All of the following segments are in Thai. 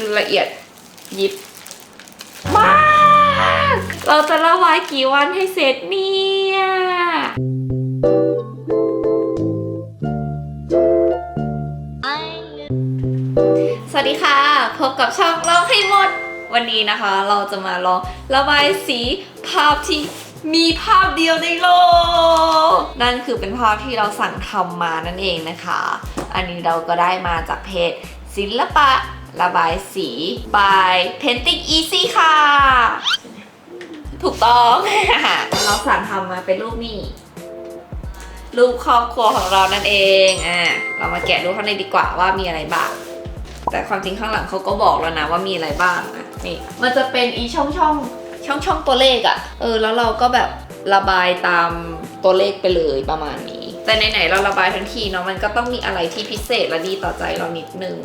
คือละเอียดยิบมาก เราจะระบายกี่วันให้เสร็จเนี่ยสวัสดีค่ะ พบกับช่องลองให้หมด วันนี้นะคะ เราจะมาลองระบายสีภาพที่มีภาพเดียวในโลก นั่นคือเป็นภาพที่เราสั่งทำมานั่นเองนะคะ อันนี้เราก็ได้มาจากเพจศิลปะ ระบายสี by Painting Easy ค่ะ ถูกต้อง เราสั่งทำมาเป็นรูปนี่ รูปครอบครัวของเรานั่นเองอะเรามาแกะดูข้างในดีกว่าว่ามีอะไรบ้าง แต่ความจริงข้างหลังเขาก็บอกแล้วนะว่ามีอะไรบ้างอะนี่มันจะเป็นอีช่องช่องช่องช่องตัวเลขอะ่ะ เออ แล้วเราก็แบบระบายตามตัวเลขไปเลยประมาณนี้ แต่ไหนๆเราระบายทั้งทีเนาะมันก็ต้องมีอะไรที่พิเศษและดีต่อใจเรานิดนึง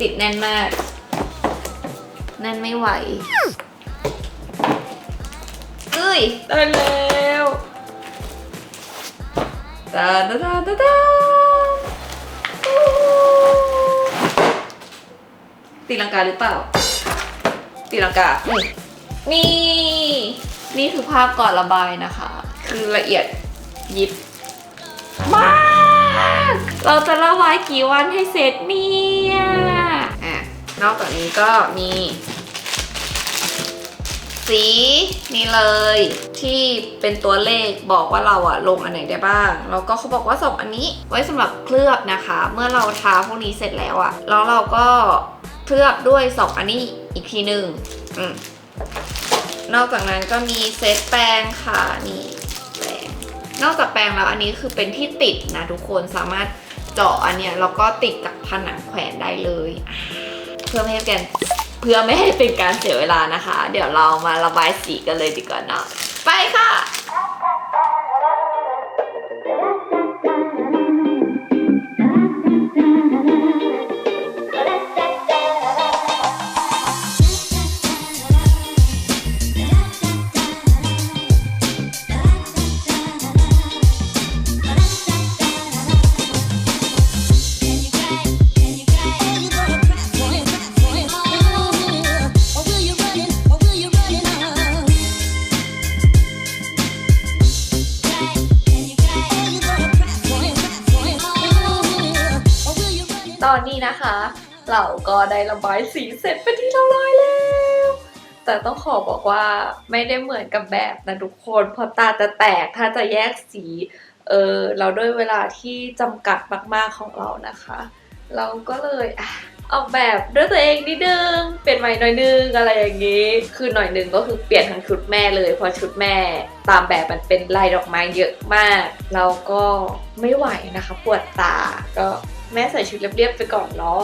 ติดแน่นมาก แน่นไม่ไหวเอ้ยได้แล้วตาตาตาตาตาอู้ตีลังกาหรือเปล่า ตีลังกานี่นี่ นี่คือภาพก่อนระบายนะคะ คือละเอียดยิบมาก เราจะระบายกี่วันให้เสร็จเนี่ยอะ นอกจากนี้ก็มี สีนี่เลย ที่เป็นตัวเลขบอกว่าเราอะลงอันไหนได้บ้าง แล้วก็เขาบอกว่าสองอันนี้ไว้สำหรับเคลือบนะคะ เมื่อเราทาพวกนี้เสร็จแล้วอะแล้วเราก็เคลือบด้วยสองอันนี้อีกทีหนึ่งอนอกจากนั้นก็มีเซตแปรงค่ะนี่แปรงนอกจากแปรงแล้วอันนี้คือเป็นที่ติดนะทุกคนสามารถเจาะอันเนี้ยแล้วก็ติดกับผนังแขวนได้เลยอะ เพื่อไม่ให้เป็นเพื่อไม่ให้เป็นการเสียเวลานะคะ เดี๋ยวเรามาระบายสีกันเลยดีกว่านะไปค่ะ ตอนนี้นะคะ เราก็ได้ระบายสีเสร็จเป็นที่เรียบร้อยแล้ว แต่ต้องขอบอกว่าไม่ได้เหมือนกับแบบนะทุกคน เพราะตาจะแตกถ้าจะแยกสีเออเราด้วยเวลาที่จำกัดมากๆของเรานะคะ เราก็เลยอออกแบบด้วยตัวเองนิดนึง เปลี่ยนใหม่หน่อยนึงอะไรอย่างนี้ คือหน่อยนึงก็คือเปลี่ยนทั้งชุดแม่เลย เพราะชุดแม่ตามแบบมันเป็นลายดอกไม้เยอะมาก เราก็ไม่ไหวนะคะ ปวดตาก็ แม่ใส่ชุดเรียบๆไปก่อนเนาะ